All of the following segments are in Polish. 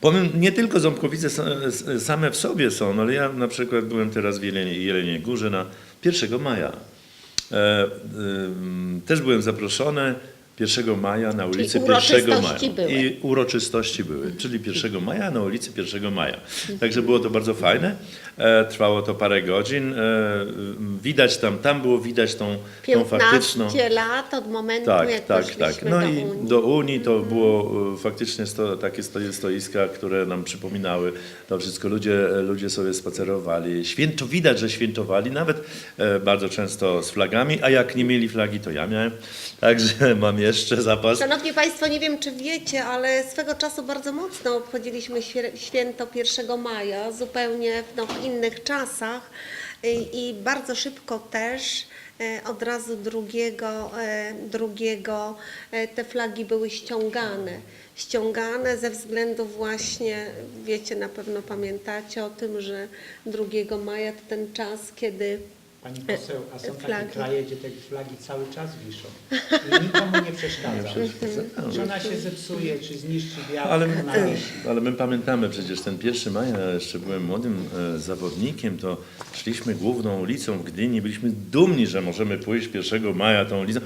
Powiem, nie tylko Ząbkowice same w sobie są, ale ja na przykład byłem teraz w Jeleniej, Jeleniej Górze na 1 maja. E, ym, też byłem zaproszony 1 maja na ulicy 1 maja. były. I uroczystości były, czyli 1 maja na ulicy 1 maja. Także było to bardzo fajne. E, trwało to parę godzin. E, widać tam, tam było widać tą, tą faktyczną. 15 lat od momentu, Tak, jak tak, tak. No do i Unii. do Unii to było e, faktycznie sto, takie sto- stoiska, które nam przypominały to wszystko. Ludzie, ludzie sobie spacerowali. Święto, widać, że świętowali, nawet bardzo często z flagami, a jak nie mieli flagi, to ja miałem. Także mam jeszcze zapas. Szanowni Państwo, nie wiem czy wiecie, ale swego czasu bardzo mocno obchodziliśmy święto 1 maja, zupełnie no, w innych czasach i, i bardzo szybko też e, od razu drugiego, e, drugiego te flagi były ściągane. Ściągane ze względu właśnie, wiecie, na pewno pamiętacie o tym, że 2 maja to ten czas, kiedy Pani poseł, a są Flagi. takie kraje, gdzie te flagi cały czas wiszą i nikomu nie przeszkadza. Czy ona się zepsuje, czy zniszczy wiatr, Ale, ona wisi. ale my pamiętamy przecież ten 1 maja, ja jeszcze byłem młodym e, zawodnikiem, to szliśmy główną ulicą w Gdyni, byliśmy dumni, że możemy pójść 1 maja tą ulicą.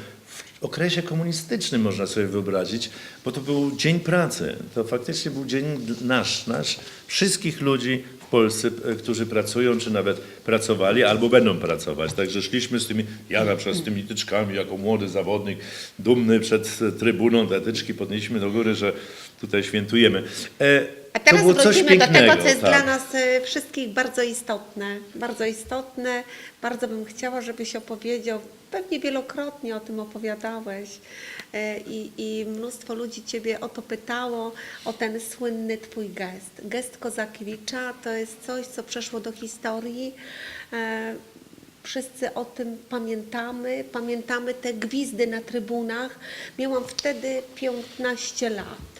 W okresie komunistycznym można sobie wyobrazić, bo to był dzień pracy. To faktycznie był dzień nasz, nasz, wszystkich ludzi Polsce, którzy pracują, czy nawet pracowali, albo będą pracować. Także szliśmy z tymi, ja na przykład z tymi tyczkami, jako młody zawodnik, dumny przed trybuną, te tyczki podnieśliśmy do góry, że tutaj świętujemy. E, A teraz było coś wrócimy do tego, co jest tak. dla nas e, wszystkich bardzo istotne. Bardzo istotne. Bardzo bym chciała, żebyś opowiedział, pewnie wielokrotnie o tym opowiadałeś e, i, i mnóstwo ludzi Ciebie o to pytało, o ten słynny Twój gest. Gest Kozakiewicza to jest coś, co przeszło do historii. E, Wszyscy o tym pamiętamy, pamiętamy te gwizdy na trybunach. Miałam wtedy 15 lat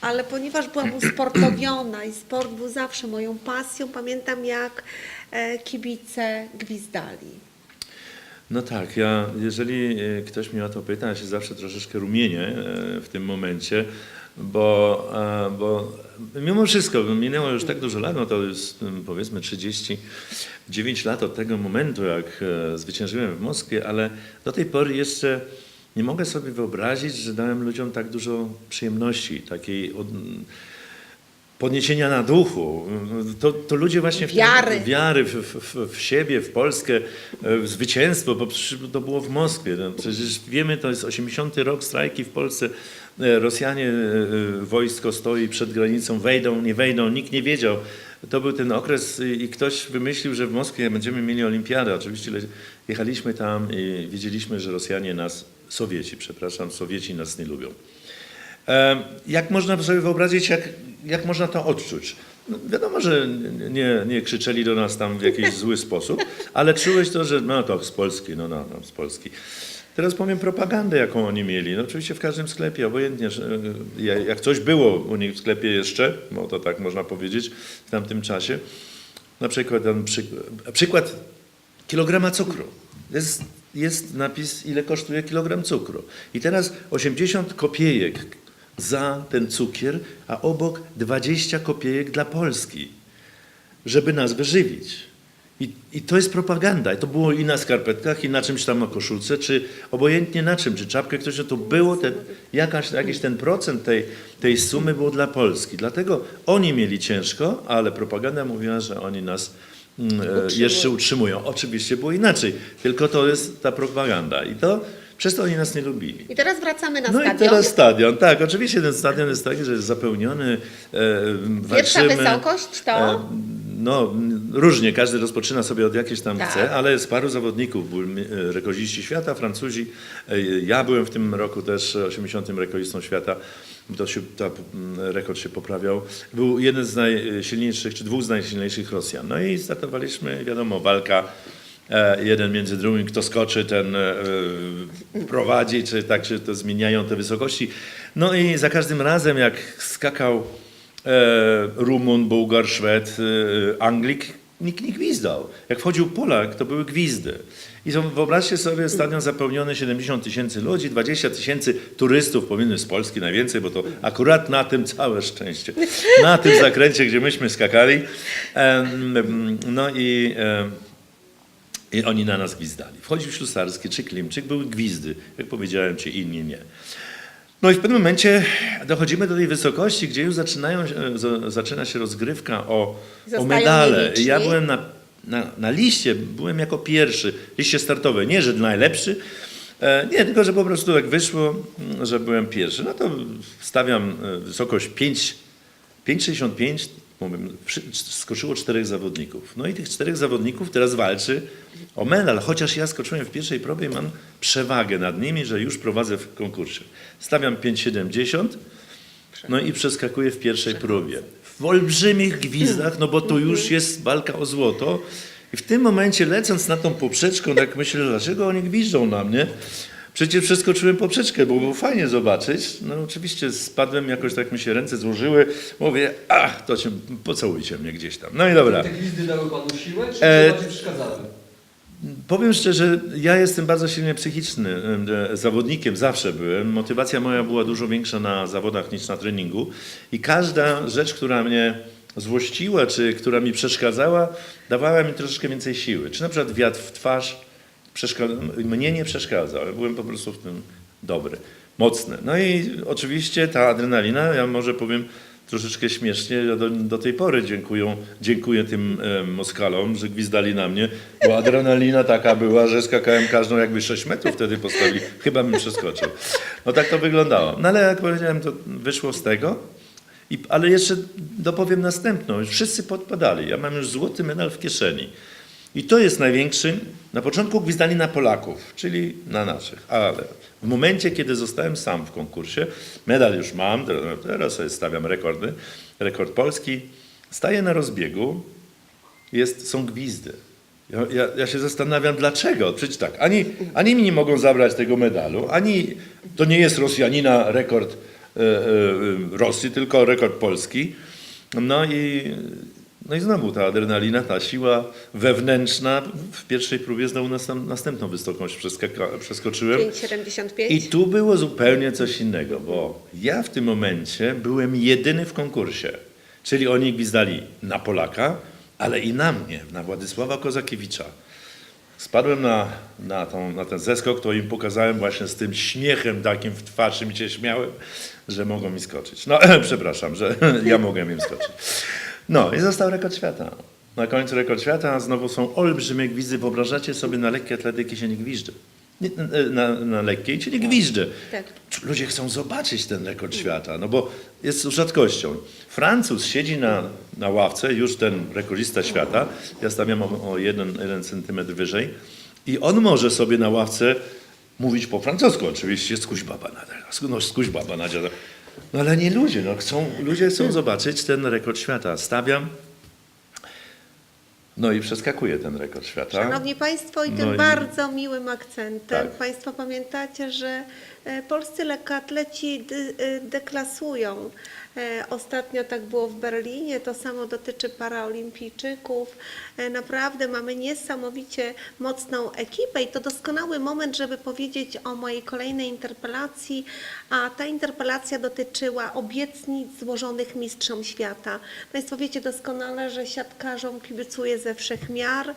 ale ponieważ byłam usportowiona i sport był zawsze moją pasją, pamiętam jak e, kibice gwizdali. No tak, ja, jeżeli e, ktoś mnie o to pyta, ja się zawsze troszeczkę rumienię e, w tym momencie, bo, bo mimo wszystko, minęło już tak dużo lat, no to jest powiedzmy 39 lat od tego momentu, jak zwyciężyłem w Moskwie, ale do tej pory jeszcze nie mogę sobie wyobrazić, że dałem ludziom tak dużo przyjemności, takiej od, podniesienia na duchu. To, to ludzie właśnie w Wiary. wiary w, w, w siebie, w Polskę, e, w zwycięstwo, bo to było w Moskwie. No, przecież wiemy, to jest 80 rok, strajki w Polsce. E, Rosjanie, e, wojsko stoi przed granicą, wejdą, nie wejdą, nikt nie wiedział. To był ten okres i ktoś wymyślił, że w Moskwie będziemy mieli olimpiadę. Oczywiście jechaliśmy tam i wiedzieliśmy, że Rosjanie nas, Sowieci, przepraszam, Sowieci nas nie lubią. E, Jak można sobie wyobrazić, jak, jak można to odczuć? No, wiadomo, że nie, nie krzyczeli do nas tam w jakiś zły sposób, ale czułeś to, że no to z Polski, no, no, no z Polski. Teraz powiem propagandę, jaką oni mieli. No, oczywiście w każdym sklepie, obojętnie, że, e, jak coś było u nich w sklepie jeszcze, no to tak można powiedzieć w tamtym czasie, na przykład ten przy, przykład kilograma cukru. Jest, jest napis, ile kosztuje kilogram cukru. I teraz 80 kopiejek za ten cukier, a obok 20 kopiejek dla Polski, żeby nas wyżywić. I, I to jest propaganda. I to było i na skarpetkach, i na czymś tam na koszulce, czy obojętnie na czym, czy czapkę ktoś, to było ten, jakaś, jakiś ten procent tej, tej sumy był dla Polski. Dlatego oni mieli ciężko, ale propaganda mówiła, że oni nas mm, e, jeszcze utrzymują. Oczywiście było inaczej, tylko to jest ta propaganda. I to przez to oni nas nie lubili. I teraz wracamy na No i stadion. teraz stadion. Tak, oczywiście ten stadion jest taki, że jest zapełniony. E, Pierwsza walczymy, wysokość to? E, no, różnie, każdy rozpoczyna sobie od jakiejś tam Tak. chce, ale jest paru zawodników, e, rekordziści świata, Francuzi. E, Ja byłem w tym roku też 80. rekordistą świata. To się, ta, mm, rekord się poprawiał. Był jeden z najsilniejszych, czy dwóch z najsilniejszych Rosjan. No i startowaliśmy, wiadomo, walka e, jeden między drugim, kto skoczy, ten e, e, prowadzi, czy tak się to zmieniają te wysokości. No i za każdym razem, jak skakał Rumun, Bułgar, Szwed, Anglik, nikt nie gwizdał. Jak wchodził Polak, to były gwizdy. I to wyobraźcie sobie stadion zapełniony 70 tysięcy ludzi, 20 tysięcy turystów, powinny z Polski najwięcej, bo to akurat na tym całe szczęście. Na tym zakręcie, gdzie myśmy skakali. No i, i oni na nas gwizdali. Wchodził Ślusarski czy Klimczyk, były gwizdy. Jak powiedziałem ci, inni nie. No i w pewnym momencie dochodzimy do tej wysokości, gdzie już zaczynają, z- zaczyna się rozgrywka o, o medale. nieliczni. Ja byłem na, na, na liście, byłem jako pierwszy, liście startowe. Nie, że najlepszy, e, nie, tylko że po prostu tak wyszło, mm, że byłem pierwszy. No to stawiam e, wysokość 5, 5,65, mówię, przy- skoczyło czterech zawodników. No i tych czterech zawodników teraz walczy o medal, chociaż ja skoczyłem w pierwszej próbie i mam przewagę nad nimi, że już prowadzę w konkursie. Stawiam 5,70, no i przeskakuję w pierwszej próbie. W olbrzymich gwizdach, no bo to już jest walka o złoto. I w tym momencie lecąc na tą poprzeczką, tak myślę, dlaczego oni gwiżdżą na mnie? Przecież przeskoczyłem poprzeczkę, bo było fajnie zobaczyć. No oczywiście spadłem, jakoś tak mi się ręce złożyły. Mówię, ach, to cię, pocałujcie mnie gdzieś tam. No i dobra. Te gwizdy dały panu siłę, czy E, bardziej przeszkadzały? Powiem szczerze, ja jestem bardzo silnie psychiczny zawodnikiem, zawsze byłem. Motywacja moja była dużo większa na zawodach niż na treningu i każda rzecz, która mnie złościła, czy która mi przeszkadzała, dawała mi troszeczkę więcej siły. Czy na przykład wiatr w twarz mnie nie przeszkadzał, ja byłem po prostu w tym dobry, mocny. No i oczywiście ta adrenalina, ja może powiem troszeczkę śmiesznie, ja do, do tej pory dziękuję, dziękuję tym e, Moskalom, że gwizdali na mnie, bo adrenalina taka była, że skakałem każdą jakby 6 metrów wtedy postawili, chyba bym przeskoczył. No tak to wyglądało. No ale jak powiedziałem, to wyszło z tego. I, ale jeszcze dopowiem następną. Wszyscy podpadali. Ja mam już złoty medal w kieszeni. I to jest największy. Na początku gwizdali na Polaków, czyli na naszych. Ale w momencie, kiedy zostałem sam w konkursie, medal już mam, teraz- sobie stawiam rekordy, rekord polski, staję na rozbiegu, jest, są gwizdy. Ja, ja, ja się zastanawiam, dlaczego. Przecież tak, ani, ani mi nie mogą zabrać tego medalu, ani to nie jest Rosjanina rekord e, e, Rosji, tylko rekord Polski. No i, no i znowu ta adrenalina, ta siła wewnętrzna. W pierwszej próbie znowu następ, następną wysokość przeskoczyłem. 5,75. I tu było zupełnie coś innego, bo ja w tym momencie byłem jedyny w konkursie. Czyli oni gwizdali na Polaka, ale i na mnie, na Władysława Kozakiewicza. Spadłem na, na, tą, na ten zeskok, to im pokazałem właśnie z tym śmiechem takim w twarzy, mi się śmiałem, że mogą mi skoczyć. No, przepraszam, że ja mogłem im skoczyć. No i został rekord świata. Na końcu rekord świata, a znowu są olbrzymie gwizdy. Wyobrażacie sobie, na lekkiej atletyki się nie gwizdży. Nie, na, na lekkiej się nie gwizdży. Tak. Ludzie chcą zobaczyć ten rekord świata, no bo jest rzadkością. Francuz siedzi na, na ławce, już ten rekordista świata, ja stawiam o, o jeden, centymetr wyżej i on może sobie na ławce mówić po francusku, oczywiście skuś baba nadia, no skuś baba nadia. No ale nie ludzie, no chcą, ludzie chcą zobaczyć ten rekord świata. Stawiam, no i przeskakuję ten rekord świata. Szanowni Państwo, i tym No i- bardzo miłym akcentem. Tak. Państwo pamiętacie, że e, polscy lekkoatleci deklasują. E, Ostatnio tak było w Berlinie, to samo dotyczy paraolimpijczyków. E, Naprawdę mamy niesamowicie mocną ekipę i to doskonały moment, żeby powiedzieć o mojej kolejnej interpelacji, a ta interpelacja dotyczyła obietnic złożonych mistrzom świata. Państwo wiecie doskonale, że siatkarzom kibicuję ze wszech miar.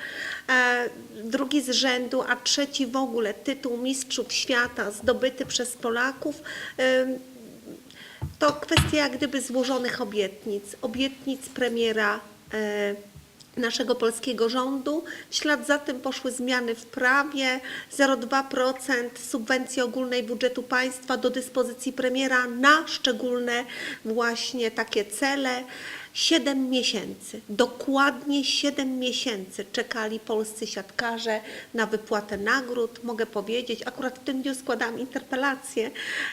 E, drugi z rzędu, a trzeci w ogóle tytuł mistrzów świata zdobyty przez Polaków. To kwestia jak gdyby złożonych obietnic, obietnic premiera e, naszego polskiego rządu. W ślad za tym poszły zmiany w prawie, 0,2% subwencji ogólnej budżetu państwa do dyspozycji premiera na szczególne właśnie takie cele. Siedem miesięcy, dokładnie siedem miesięcy czekali polscy siatkarze na wypłatę nagród. Mogę powiedzieć, akurat w tym dniu składam interpelację,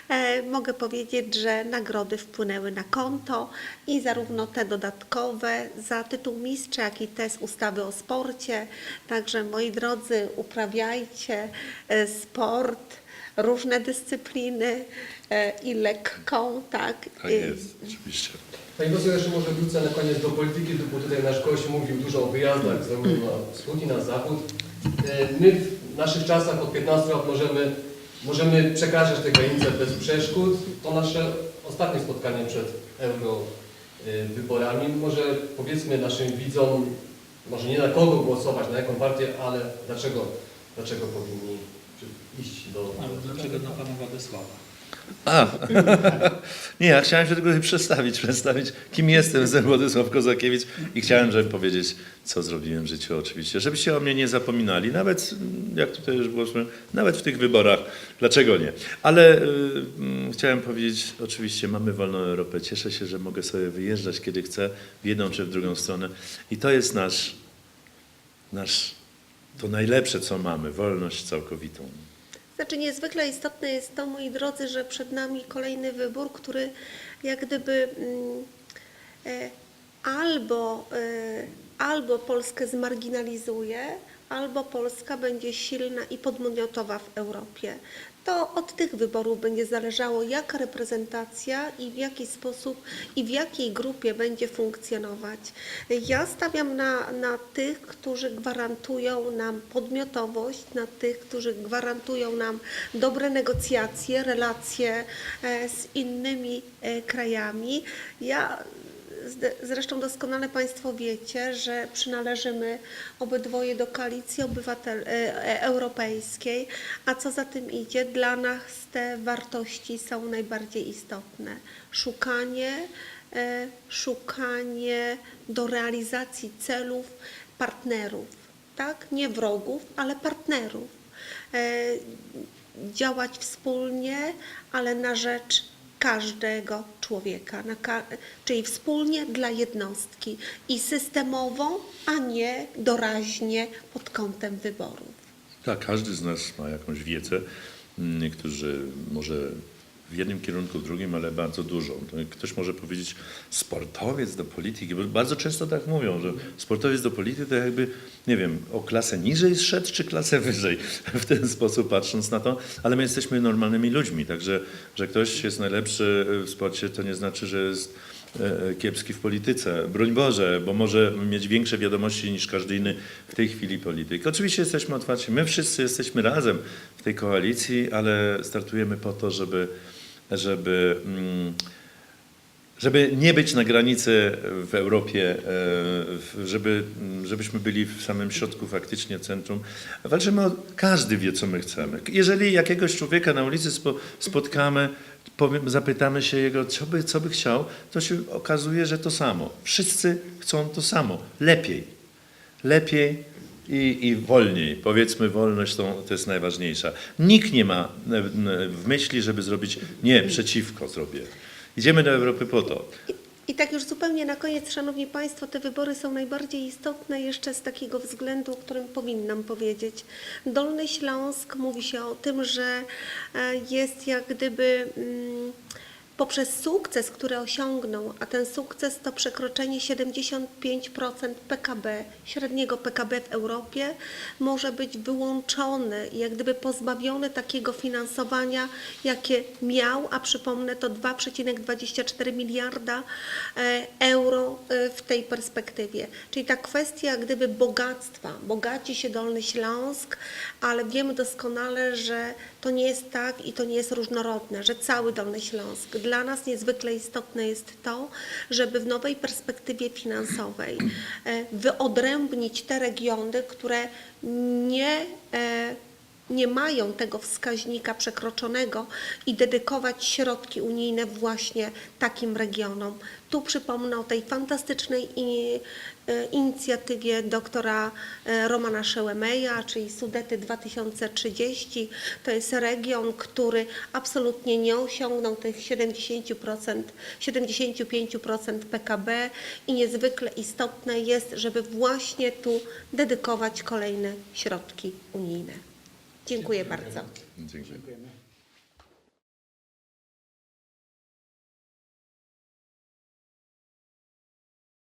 e, mogę powiedzieć, że nagrody wpłynęły na konto i zarówno te dodatkowe za tytuł mistrza, jak i te z ustawy o sporcie. Także moi drodzy, uprawiajcie e, sport, różne dyscypliny e, i lekką, tak. Tak jest, oczywiście. Panie poseł, jeszcze może wrócę na koniec do polityki, bo tutaj nasz gość mówił dużo o wyjazdach zarówno na wschód i na zachód. E, My w naszych czasach od 15 lat możemy, możemy przekraczać te granice bez przeszkód. To nasze ostatnie spotkanie przed euro e. Może powiedzmy naszym widzom, może nie na kogo głosować, na jaką partię, ale dlaczego, dlaczego powinni iść do... Ale dlaczego na pana Władysława? A, nie, ja chciałem się tylko przedstawić, przedstawić, kim jestem, jestem Władysław Kozakiewicz i chciałem, żeby powiedzieć, co zrobiłem w życiu oczywiście, żebyście o mnie nie zapominali, nawet, jak tutaj już było, nawet w tych wyborach, dlaczego nie. Ale y, mm, chciałem powiedzieć, oczywiście mamy wolną Europę, cieszę się, że mogę sobie wyjeżdżać, kiedy chcę, w jedną czy w drugą stronę i to jest nasz, nasz, to najlepsze, co mamy, wolność całkowitą. Znaczy niezwykle istotne jest to, moi drodzy, że przed nami kolejny wybór, który jak gdyby mm, e, albo, e, albo Polskę zmarginalizuje, albo Polska będzie silna i podmiotowa w Europie. To od tych wyborów będzie zależało, jaka reprezentacja i w jaki sposób i w jakiej grupie będzie funkcjonować. Ja stawiam na, na tych, którzy gwarantują nam podmiotowość, na tych, którzy gwarantują nam dobre negocjacje, relacje e, z innymi e, krajami. Ja Zresztą doskonale Państwo wiecie, że przynależymy obydwoje do koalicji obywatel, e, e, europejskiej, a co za tym idzie, dla nas te wartości są najbardziej istotne. Szukanie, e, szukanie do realizacji celów partnerów, tak? Nie wrogów, ale partnerów. Działać wspólnie, ale na rzecz każdego człowieka, ka- czyli wspólnie dla jednostki i systemowo, a nie doraźnie pod kątem wyborów. Tak, każdy z nas ma jakąś wiedzę. Mm, Niektórzy może w jednym kierunku, w drugim, ale bardzo dużą. To Ktoś może powiedzieć sportowiec do polityki, bo bardzo często tak mówią, że sportowiec do polityki to jakby, nie wiem, o klasę niżej zszedł, czy klasę wyżej, w ten sposób patrząc na to, ale my jesteśmy normalnymi ludźmi, także, że ktoś jest najlepszy w sporcie, to nie znaczy, że jest e, kiepski w polityce. Broń Boże, bo może mieć większe wiadomości niż każdy inny w tej chwili polityk. Oczywiście jesteśmy otwarci. My wszyscy jesteśmy razem w tej koalicji, ale startujemy po to, żeby, żeby, mm, żeby nie być na granicy w Europie, e, żeby, mm, żebyśmy byli w samym środku faktycznie centrum. Walczymy o, każdy wie, co my chcemy. Jeżeli jakiegoś człowieka na ulicy spo, spotkamy, powiem, zapytamy się jego, co by, co by chciał, to się okazuje, że to samo. Wszyscy chcą to samo, lepiej. Lepiej i, i wolniej. Powiedzmy, wolność to, jest najważniejsza. Nikt nie ma e, e, w myśli, żeby zrobić nie, przeciwko zrobię. Idziemy do Europy po to. I tak już zupełnie na koniec, Szanowni Państwo, te wybory są najbardziej istotne jeszcze z takiego względu, o którym powinnam powiedzieć. Dolny Śląsk mówi się o tym, że e, jest jak gdyby mm, poprzez sukces, który osiągnął, a ten sukces to przekroczenie 75% PKB, średniego PKB w Europie, może być wyłączony jak gdyby pozbawiony takiego finansowania, jakie miał, a przypomnę to 2,24 miliarda e, euro e, w tej perspektywie. Czyli ta kwestia jak gdyby bogactwa, bogaci się Dolny Śląsk, ale wiemy doskonale, że to nie jest tak i to nie jest różnorodne, że cały Dolny Śląsk. Dla nas niezwykle istotne jest to, żeby w nowej perspektywie finansowej e, wyodrębnić te regiony, które nie e, nie mają tego wskaźnika przekroczonego i dedykować środki unijne właśnie takim regionom. Tu przypomnę o tej fantastycznej e, inicjatywie doktora e, Romana Szełemeja, czyli Sudety 2030. To jest region, który absolutnie nie osiągnął tych 70%, 75% PKB i niezwykle istotne jest, żeby właśnie tu dedykować kolejne środki unijne. Dziękuję bardzo.